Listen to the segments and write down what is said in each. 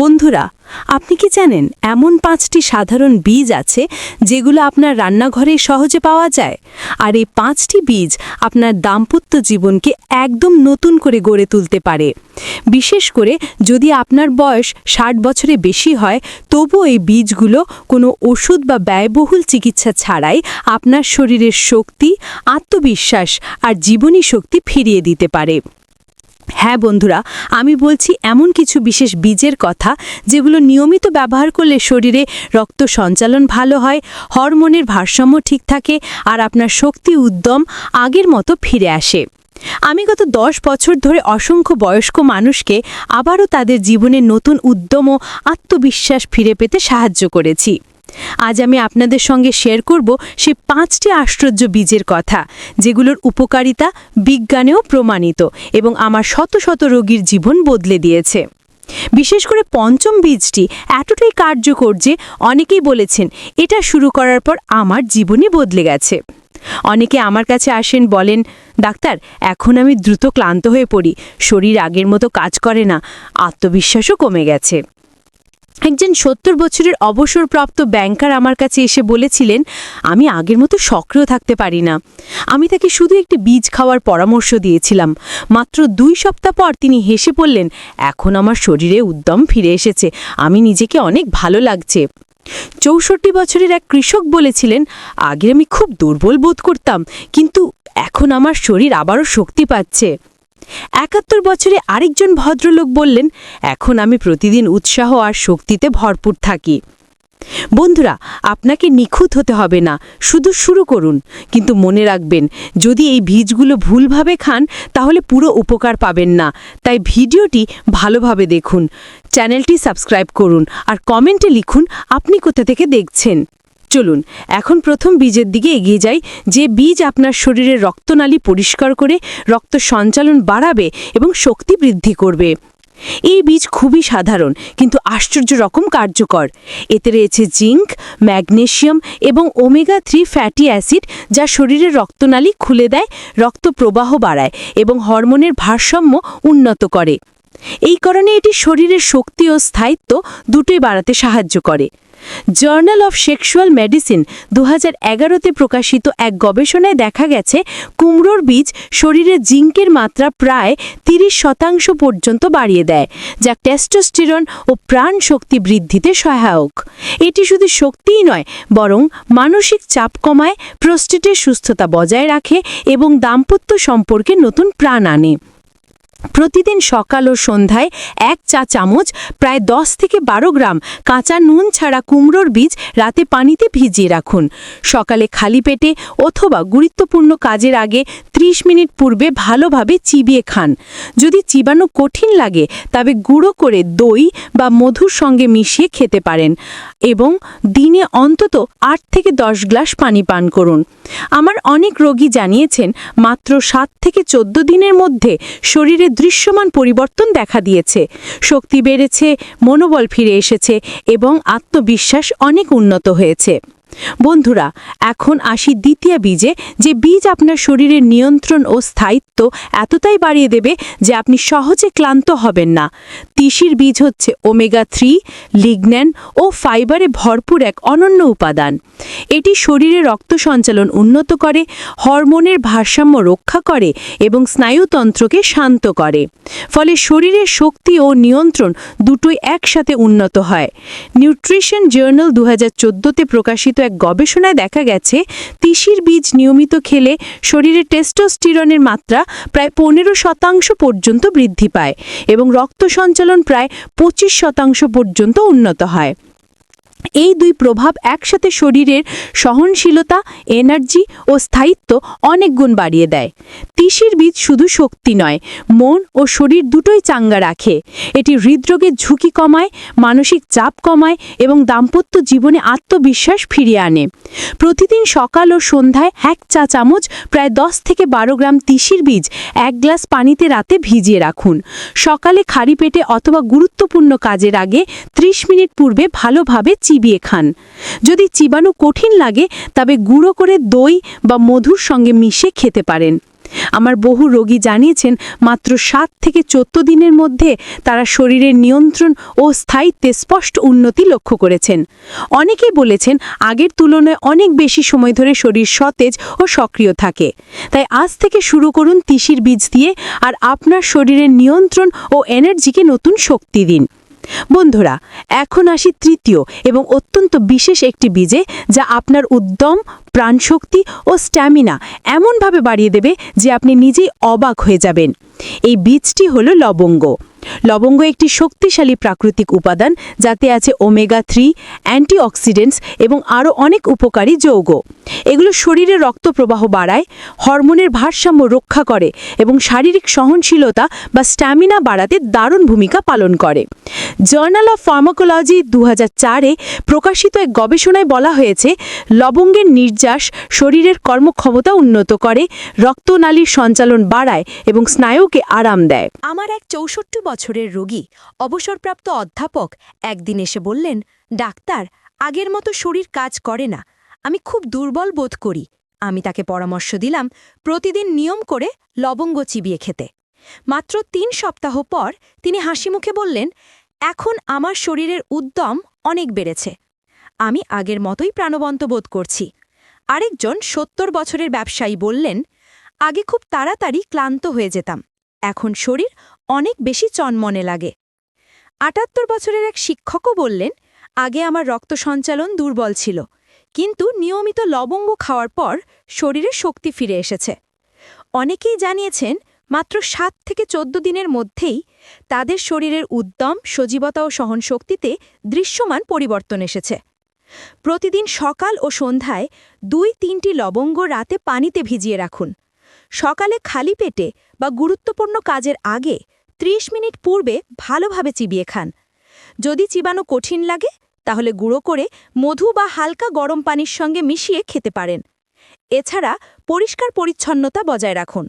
বন্ধুরা, আপনি কি জানেন এমন পাঁচটি সাধারণ বীজ আছে যেগুলো আপনার রান্নাঘরে সহজে পাওয়া যায়? আর এই পাঁচটি বীজ আপনার দাম্পত্য জীবনকে একদম নতুন করে গড়ে তুলতে পারে। বিশেষ করে যদি আপনার বয়স ষাট বছরে বেশি হয়, তবুও এই বীজগুলো কোনো ওষুধ বা ব্যয়বহুল চিকিৎসা ছাড়াই আপনার শরীরের শক্তি, আত্মবিশ্বাস আর জীবনী শক্তি ফিরিয়ে দিতে পারে। হ্যাঁ বন্ধুরা, আমি বলছি এমন কিছু বিশেষ বীজের কথা যেগুলো নিয়মিত ব্যবহার করলে শরীরে রক্ত সঞ্চালন ভালো হয়, হরমোনের ভারসাম্য ঠিক থাকে আর আপনার শক্তি উদ্যম আগের মতো ফিরে আসে। আমি গত দশ বছর ধরে অসংখ্য বয়স্ক মানুষকে আবারও তাদের জীবনে নতুন উদ্যম ও আত্মবিশ্বাস ফিরে পেতে সাহায্য করেছি। আজ আমি আপনাদের সঙ্গে শেয়ার করব সে পাঁচটি আশ্চর্য বীজের কথা, যেগুলোর উপকারিতা বিজ্ঞানেও প্রমাণিত এবং আমার শত শত রোগীর জীবন বদলে দিয়েছে। বিশেষ করে পঞ্চম বীজটি এতটাই কার্যকর যে অনেকেই বলেছেন, এটা শুরু করার পর আমার জীবনই বদলে গেছে। অনেকে আমার কাছে আসেন, বলেন, ডাক্তার, এখন আমি দ্রুত ক্লান্ত হয়ে পড়ি, শরীর আগের মতো কাজ করে না, আত্মবিশ্বাসও কমে গেছে। একজন সত্তর বছরের অবসরপ্রাপ্ত ব্যাংকার আমার কাছে এসে বলেছিলেন, আমি আগের মতো সক্রিয় থাকতে পারি না। আমি তাকে শুধু একটি বীজ খাওয়ার পরামর্শ দিয়েছিলাম। মাত্র দুই সপ্তাহ পর তিনি হেসে বললেন, এখন আমার শরীরে উদ্যম ফিরে এসেছে। আমি নিজেকে অনেক ভালো লাগছে। চৌষট্টি বছরের এক কৃষক বলেছিলেন আগে আমি খুব দুর্বল বোধ করতাম, কিন্তু এখন আমার শরীর আবারও শক্তি পাচ্ছে। একাত্তর বছরে আরেকজন ভদ্রলোক বললেন, এখন আমি প্রতিদিন উৎসাহ আর শক্তিতে ভরপুর থাকি। বন্ধুরা, আপনাকে নিখুঁত হতে হবে না, শুধু শুরু করুন। কিন্তু মনে রাখবেন, যদি এই বীজগুলো ভুলভাবে খান, তাহলে পুরো উপকার পাবেন না। তাই ভিডিওটি ভালোভাবে দেখুন, চ্যানেলটি সাবস্ক্রাইব করুন, আর কমেন্টে লিখুন, আপনি কোথা থেকে দেখছেন? চলুন, এখন প্রথম বীজের দিকে এগিয়ে যাই, যে বীজ আপনার শরীরের রক্তনালী পরিষ্কার করে রক্ত সঞ্চালন বাড়াবে এবং শক্তি বৃদ্ধি করবে। এই বীজ খুবই সাধারণ, কিন্তু আশ্চর্য রকম কার্যকর। এতে রয়েছে জিঙ্ক, ম্যাগনেশিয়াম এবং ওমেগা থ্রি ফ্যাটি অ্যাসিড, যা শরীরের রক্তনালী খুলে দেয় রক্ত প্রবাহ বাড়ায় এবং হরমোনের ভারসাম্য উন্নত করে। এই কারণে এটি শরীরের শক্তি ও স্থায়িত্ব দুটোই বাড়াতে সাহায্য করে। জার্নাল অফ সেক্সুয়াল মেডিসিন দু এগারোতে প্রকাশিত এক গবেষণায় দেখা গেছে, কুমড়োর বীজ শরীরে জিঙ্কের মাত্রা প্রায় তিরিশ শতাংশ পর্যন্ত বাড়িয়ে দেয়, যা টেস্টোস্টেরন ও প্রাণ শক্তি বৃদ্ধিতে সহায়ক। এটি শুধু শক্তিই নয়, বরং মানসিক চাপ কমায়, প্রস্টেটের সুস্থতা বজায় রাখে এবং দাম্পত্য সম্পর্কে নতুন প্রাণ আনে। প্রতিদিন সকাল ও সন্ধ্যায় এক চা চামচ, প্রায় দশ থেকে বারো গ্রাম কাঁচা নুন ছাড়া কুমড়োর বীজ রাতে পানিতে ভিজিয়ে রাখুন। সকালে খালি পেটে অথবা গুরুত্বপূর্ণ কাজের আগে ৩০ মিনিট পূর্বে ভালোভাবে চিবিয়ে খান। যদি চিবানো কঠিন লাগে, তবে গুঁড়ো করে দই বা মধুর সঙ্গে মিশিয়ে খেতে পারেন এবং দিনে অন্তত আট থেকে দশ গ্লাস পানি পান করুন। আমার অনেক রোগী জানিয়েছেন, মাত্র সাত থেকে চোদ্দ দিনের মধ্যে শরীরে দৃশ্যমান পরিবর্তন দেখা দিয়েছে। শক্তি বেড়েছে মনোবল ফিরে এসেছে এবং আত্মবিশ্বাস অনেক উন্নত হয়েছে। বন্ধুরা, এখন আসি দ্বিতীয় বীজে। যে বীজ আপনার শরীরের নিয়ন্ত্রণ ও স্থায়িত্ব এতটাই বাড়িয়ে দেবে যে আপনি সহজে ক্লান্ত হবেন না। তিসির বীজ হচ্ছে ওমেগা থ্রি, লিগন্যান ও ফাইবারে ভরপুর এক অনন্য উপাদান। এটি শরীরে রক্ত সঞ্চালন উন্নত করে, হরমোনের ভারসাম্য রক্ষা করে এবং স্নায়ুতন্ত্রকে শান্ত করে। ফলে শরীরের শক্তি ও নিয়ন্ত্রণ দুটোই একসাথে উন্নত হয়। নিউট্রিশন জার্নাল দু হাজার প্রকাশিত এক গবেষণায় দেখা গেছে, তিসির বীজ নিয়মিত খেলে শরীরে টেস্টোস্টিরনের মাত্রা প্রায় পনেরো শতাংশ পর্যন্ত বৃদ্ধি পায় এবং রক্ত সঞ্চালন প্রায় পঁচিশ শতাংশ পর্যন্ত উন্নত হয়। এই দুই প্রভাব একসাথে শরীরের সহনশীলতা, এনার্জি ও স্থায়িত্ব অনেক গুণ বাড়িয়ে দেয়। তিসির বীজ শুধু শক্তি নয়, মন ও শরীর দুটোই চাঙ্গা রাখে। এটি হৃদরোগের ঝুঁকি কমায়, মানসিক চাপ কমায় এবং দাম্পত্য জীবনে আত্মবিশ্বাস ফিরিয়ে আনে। প্রতিদিন সকাল ও সন্ধ্যায় এক চা চামচ, প্রায় দশ থেকে বারো গ্রাম তিসির বীজ এক গ্লাস পানিতে রাতে ভিজিয়ে রাখুন। সকালে খালি পেটে অথবা গুরুত্বপূর্ণ কাজের আগে ৩০ মিনিট পূর্বে ভালোভাবে চিবিয়ে খান। যদি চিবানো কঠিন লাগে, তবে গুঁড়ো করে দই বা মধুর সঙ্গে মিশে খেতে পারেন। আমার বহু রোগী জানিয়েছেন, মাত্র সাত থেকে চোদ্দ দিনের মধ্যে তারা শরীরের নিয়ন্ত্রণ ও স্থায়িত্বে স্পষ্ট উন্নতি লক্ষ্য করেছেন। অনেকেই বলেছেন, আগের তুলনায় অনেক বেশি সময় ধরে শরীর সতেজ ও সক্রিয় থাকে। তাই আজ থেকে শুরু করুন তিসির বীজ দিয়ে, আর আপনার শরীরের নিয়ন্ত্রণ ও এনার্জিকে নতুন শক্তি দিন। বন্ধুরা, এখন আসি তৃতীয় এবং অত্যন্ত বিশেষ একটি বীজে যা আপনার উদ্যম, প্রাণশক্তি ও স্ট্যামিনা এমনভাবে বাড়িয়ে দেবে যে আপনি নিজেই অবাক হয়ে যাবেন। এই বীজটি হলো লবঙ্গ। লবঙ্গ একটি শক্তিশালী প্রাকৃতিক উপাদান, যাতে আছে ওমেগা থ্রি অ্যান্টিঅক্সিডেন্টস এবং আরও অনেক উপকারী যৌগ। এগুলো শরীরে রক্ত প্রবাহ বাড়ায়, হরমোনের ভারসাম্য রক্ষা করে এবং শারীরিক সহনশীলতা বা স্ট্যামিনা বাড়াতে দারুণ ভূমিকা পালন করে। জার্নাল অফ ফার্মাকোলজি দু চারে প্রকাশিত এক গবেষণায় বলা হয়েছে, লবঙ্গের নির্যাস শরীরের কর্মক্ষমতা উন্নত করে, রক্তনালীর সঞ্চালন বাড়ায় এবং স্নায়ুকে আরাম দেয়। আমার এক চৌষট্টি বছরের রোগী। অবসরপ্রাপ্ত অধ্যাপক একদিন এসে বললেন, ডাক্তার, আগের মতো শরীর কাজ করে না। আমি খুব দুর্বল বোধ করি। আমি তাকে পরামর্শ দিলাম প্রতিদিন নিয়ম করে লবঙ্গ চিবিয়ে খেতে। মাত্র তিন সপ্তাহ পর তিনি হাসিমুখে বললেন, এখন আমার শরীরের উদ্যম অনেক বেড়েছে। আমি আগের মতোই প্রাণবন্ত বোধ করছি। আরেকজন সত্তর বছরের ব্যবসায়ী বললেন, আগে খুব তাড়াতাড়ি ক্লান্ত হয়ে যেতাম। এখন শরীর অনেক বেশি চনমনে লাগে। আটাত্তর বছরের এক শিক্ষকও বললেন, আগে আমার রক্ত সঞ্চালন দুর্বল ছিল, কিন্তু নিয়মিত লবঙ্গ খাওয়ার পর শরীরে শক্তি ফিরে এসেছে। অনেকেই জানিয়েছেন, মাত্র সাত থেকে চোদ্দ দিনের মধ্যেই তাদের শরীরের উদ্যম, সজীবতা ও সহনশক্তিতে দৃশ্যমান পরিবর্তন এসেছে। প্রতিদিন সকাল ও সন্ধ্যায় দুই তিনটি লবঙ্গ রাতে পানিতে ভিজিয়ে রাখুন। সকালে খালি পেটে বা গুরুত্বপূর্ণ কাজের আগে ৩০ মিনিট পূর্বে ভালোভাবে চিবিয়ে খান। যদি চিবানো কঠিন লাগে, তাহলে গুঁড়ো করে মধু বা হালকা গরম পানির সঙ্গে মিশিয়ে খেতে পারেন। এছাড়া পরিষ্কার পরিচ্ছন্নতা বজায় রাখুন।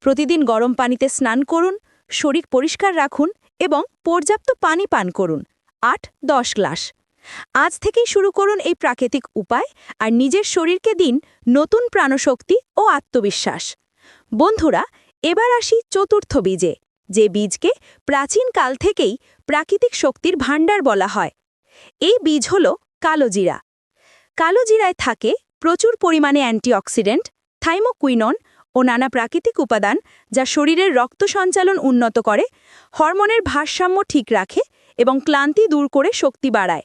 প্রতিদিন গরম পানিতে স্নান করুন, শরীর পরিষ্কার রাখুন এবং পর্যাপ্ত পানি পান করুন। আট, দশ গ্লাস। আজ থেকেই শুরু করুন এই প্রাকৃতিক উপায় আর নিজের শরীরকে দিন নতুন প্রাণশক্তি ও আত্মবিশ্বাস। বন্ধুরা, এবার আসি চতুর্থ বীজে। যে বীজকে প্রাচীন কাল থেকেই প্রাকৃতিক শক্তির ভাণ্ডার বলা হয়। এই বীজ হল কালোজিরা। কালোজিরায় থাকে প্রচুর পরিমাণে অ্যান্টিঅক্সিডেন্ট, থাইমোকুইনন ও নানা প্রাকৃতিক উপাদান যা শরীরের রক্ত সঞ্চালন উন্নত করে, হরমোনের ভারসাম্য ঠিক রাখে এবং ক্লান্তি দূর করে শক্তি বাড়ায়।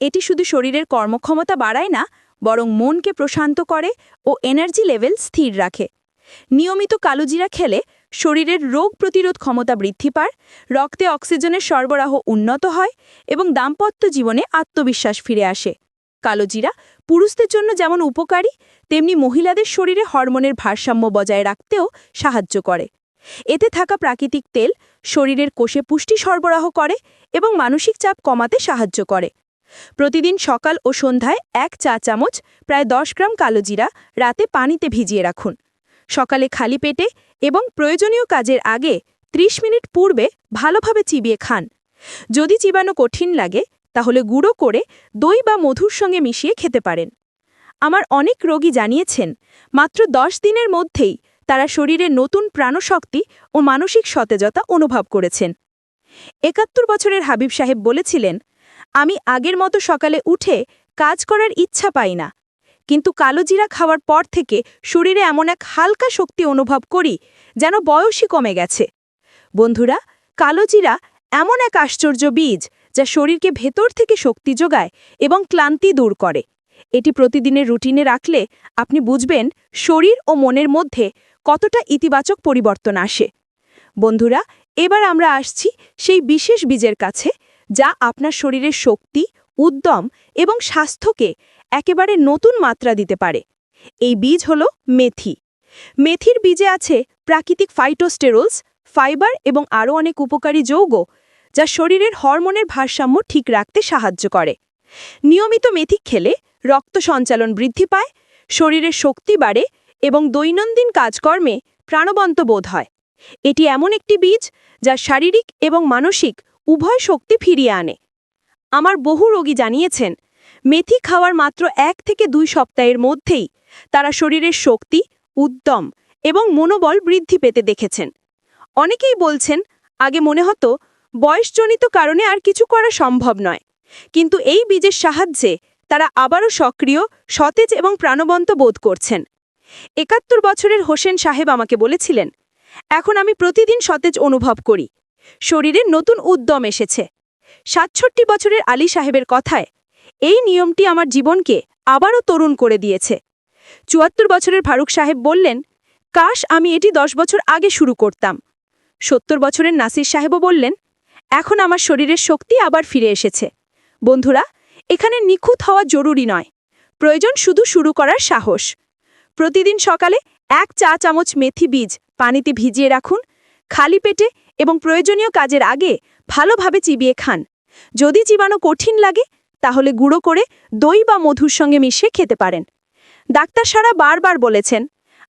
এটি শুধু শরীরের কর্মক্ষমতা বাড়ায় না, বরং মনকে প্রশান্ত করে ও এনার্জি লেভেল স্থির রাখে। নিয়মিত কালোজিরা খেলে শরীরের রোগ প্রতিরোধ ক্ষমতা বৃদ্ধি পায়, রক্তে অক্সিজেনের সরবরাহ উন্নত হয় এবং দাম্পত্য জীবনে আত্মবিশ্বাস ফিরে আসে। কালোজিরা পুরুষদের জন্য যেমন উপকারী, তেমনি মহিলাদের শরীরে হরমোনের ভারসাম্য বজায় রাখতেও সাহায্য করে। এতে থাকা প্রাকৃতিক তেল শরীরের কোষে পুষ্টি সরবরাহ করে এবং মানসিক চাপ কমাতে সাহায্য করে। প্রতিদিন সকাল ও সন্ধ্যায় এক চা চামচ, প্রায় দশ গ্রাম কালোজিরা রাতে পানিতে ভিজিয়ে রাখুন। সকালে খালি পেটে এবং প্রয়োজনীয় কাজের আগে ৩০ মিনিট পূর্বে ভালোভাবে চিবিয়ে খান। যদি চিবানো কঠিন লাগে, তাহলে গুঁড়ো করে দই বা মধুর সঙ্গে মিশিয়ে খেতে পারেন। আমার অনেক রোগী জানিয়েছেন, মাত্র দশ দিনের মধ্যেই তারা শরীরে নতুন প্রাণশক্তি ও মানসিক সতেজতা অনুভব করেছেন। একাত্তর বছরের হাবিব সাহেব বলেছিলেন, আমি আগের মতো সকালে উঠে কাজ করার ইচ্ছা পাই না। কিন্তু কালোজিরা খাওয়ার পর থেকে শরীরে এমন এক হালকা শক্তি অনুভব করি যেন বয়সই কমে গেছে। বন্ধুরা, কালোজিরা এমন এক আশ্চর্য বীজ যা শরীরকে ভেতর থেকে শক্তি যোগায় এবং ক্লান্তি দূর করে। এটি প্রতিদিনের রুটিনে রাখলে আপনি বুঝবেন শরীর ও মনের মধ্যে কতটা ইতিবাচক পরিবর্তন আসে। বন্ধুরা, এবার আমরা আসছি সেই বিশেষ বীজের কাছে যা আপনার শরীরের শক্তি উদ্যম এবং স্বাস্থ্যকে একেবারে নতুন মাত্রা দিতে পারে। এই বীজ হল মেথি। মেথির বীজে আছে প্রাকৃতিক ফাইটোস্টেরোলস ফাইবার এবং আরও অনেক উপকারী যৌগ যা শরীরের হরমোনের ভারসাম্য ঠিক রাখতে সাহায্য করে। নিয়মিত মেথি খেলে রক্ত সঞ্চালন বৃদ্ধি পায়, শরীরের শক্তি বাড়ে এবং দৈনন্দিন কাজকর্মে প্রাণবন্ত বোধ হয়। এটি এমন একটি বীজ যা শারীরিক এবং মানসিক উভয় শক্তি ফিরিয়ে আনে। আমার বহু রোগী জানিয়েছেন, মেথি খাওয়ার মাত্র এক থেকে দুই সপ্তাহের মধ্যেই তারা শরীরের শক্তি, উদ্যম এবং মনোবল বৃদ্ধি পেতে দেখেছেন। অনেকেই বলছেন, আগে মনে হতো বয়সজনিত কারণে আর কিছু করা সম্ভব নয়। কিন্তু এই বীজের সাহায্যে তারা আবারও সক্রিয়, সতেজ এবং প্রাণবন্ত বোধ করছেন। একাত্তর বছরের হোসেন সাহেব আমাকে বলেছিলেন, এখন আমি প্রতিদিন সতেজ অনুভব করি। শরীরে নতুন উদ্যম এসেছে। সাতষট্টি বছরের আলী সাহেবের কথায়, এই নিয়মটি আমার জীবনকে আবারও তরুণ করে দিয়েছে। চুয়াত্তর বছরের ফারুক সাহেব বললেন, কাশ, আমি এটি দশ বছর আগে শুরু করতাম। সত্তর বছরের নাসির সাহেবও বললেন, এখন আমার শরীরের শক্তি আবার ফিরে এসেছে। বন্ধুরা, এখানে নিখুঁত হওয়া জরুরি নয়। প্রয়োজন শুধু শুরু করার সাহস। প্রতিদিন সকালে এক চা চামচ মেথি বীজ পানিতে ভিজিয়ে রাখুন। খালি পেটে এবং প্রয়োজনীয় কাজের আগে ভালোভাবে চিবিয়ে খান। যদি চিবানো কঠিন লাগে, তাহলে গুঁড়ো করে দই বা মধুর সঙ্গে মিশিয়ে খেতে পারেন। ডাক্তার সারা বারবার বলেছেন,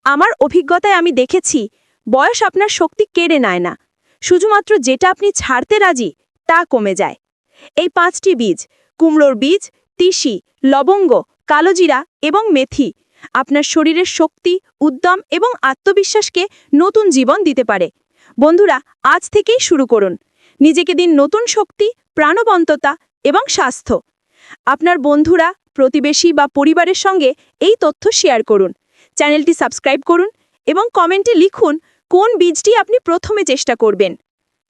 আমার অভিজ্ঞতায় আমি দেখেছি, বয়স আপনার শক্তি কেড়ে নেয় না। শুধুমাত্র যেটা আপনি ছাড়তে রাজি, তা কমে যায়। এই পাঁচটি বীজ, কুমড়োর বীজ, তিসি, লবঙ্গ কালোজিরা এবং মেথি, আপনার শরীরের শক্তি, উদ্যম এবং আত্মবিশ্বাসকে নতুন জীবন দিতে পারে। বন্ধুরা, আজ থেকেই শুরু করুন। নিজেকে দিন নতুন শক্তি, প্রাণবন্ততা এবং স্বাস্থ্য। আপনার বন্ধুরা, প্রতিবেশী বা পরিবারের সঙ্গে এই তথ্য শেয়ার করুন। চ্যানেলটি সাবস্ক্রাইব করুন এবং কমেন্টে লিখুন কোন বীজটি আপনি প্রথমে চেষ্টা করবেন।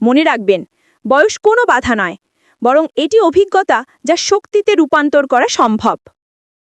মনে রাখবেন, বয়স কোনো বাধা নয়, বরং এটি অভিজ্ঞতা যা শক্তিতে রূপান্তর করা সম্ভব।